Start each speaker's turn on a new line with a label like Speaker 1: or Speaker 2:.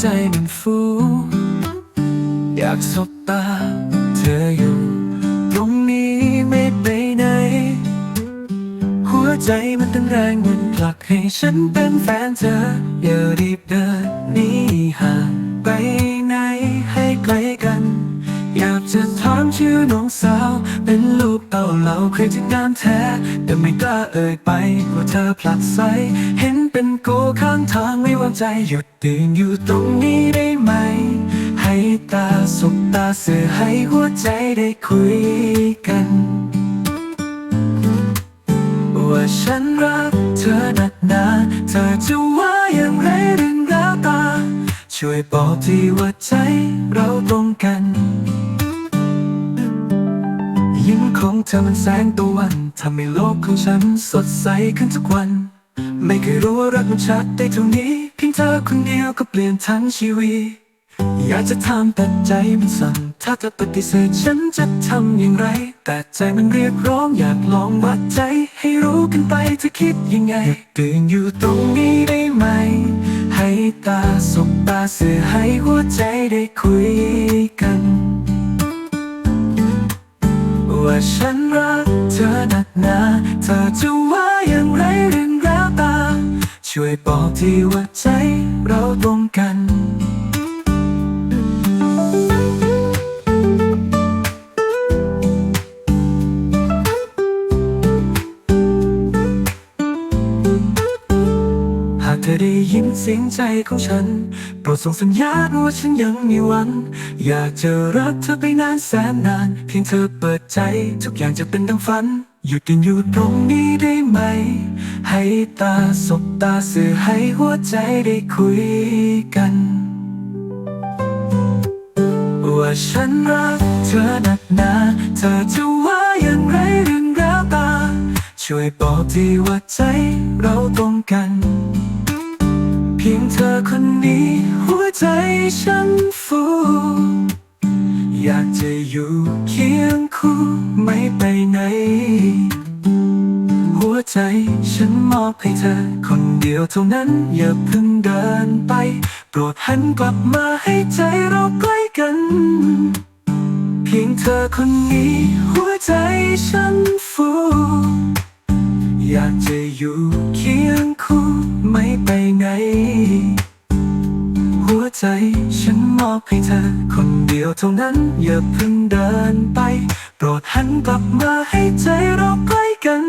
Speaker 1: ใจมันฟู อยากสบตาเธออยู่ ตรงนี้ไม่ไปไหน หัวใจมันเต้นแรงมันผลักให้ฉันเป็นแฟนเธออย่ารีบเดิน เป็นลูกเต่าเหล่าเคยที่งานแท้ แต่ไม่กล้าเอ่ยไปกลัวเธอผลักไสเห็นเป็นกูข้างทางไม่วางใจหยุดตื่นอยู่ตรงนี้ได้ไหม ให้ตาสบตาเสือให้หัวใจได้คุยกัน ว่าฉันรักเธอหนักหนาเธอจะว่าอย่างไรเรื่องราวตา ช่วยบอกทีว่าใจเราตรงกัน เธอมันแสงตะวันทำให้โลกของฉันสดใสขึ้นทุกวัน ไม่เคยรู้ว่ารักมันชัดได้เท่านี้ เพียงเธอคนเดียวก็เปลี่ยนทั้งชีวิต อยากจะทำแต่ใจมันสั่น ถ้าเธอปฏิเสธฉันจะทำอย่างไร แต่ใจมันเรียกร้องอยากลองวัดใจ ให้รู้กันไปเธอคิดยังไงตื่นอยู่ตรงนี้ได้ไหม ให้ตาสบตาเสือให้หัวใจได้คุยกัน ว่าฉันรักเธอหนักหนาเธอจะว่าอย่างไรเรื่องราวตาม ช่วยบอกทีว่าใจเราตรงกัน ได้ยินเสียงใจของฉัน โปรดส่งสัญญาณว่าฉันยังมีหวังอยากจะรักเธอไปนานแสนนาน เพียงเธอเปิดใจ ทุกอย่างจะเป็นดังฝัน หยุดกันอยู่ตรงนี้ได้ไหม ให้ตาสบตาสื่อให้หัวใจได้คุยกัน ว่าฉันรักเธอหนักหนา เธอจะว่าอย่างไรเรื่องราวตา ช่วยบอกทีว่าใจเราตรงกัน พียงเธอคนนี้ หัวใจฉันฟู อยากจะอยู่เคียงคู่ไม่ไปไหน หัวใจฉันมอบให้เธอ คนเดียวเท่านั้นอย่าเพิ่งเดินไป โปรดหันกลับมาให้ใจเราใกล้กัน เพียงเธอคนนี้ หัวใจฉันฟูอยากจะอยู่เคียงคู่ไม่ไปไหน หัวใจฉันมอบให้เธอ คนเดียวเท่านั้น อย่าเพิ่งเดินไป โปรดหันกลับมาให้ใจเราใกล้กัน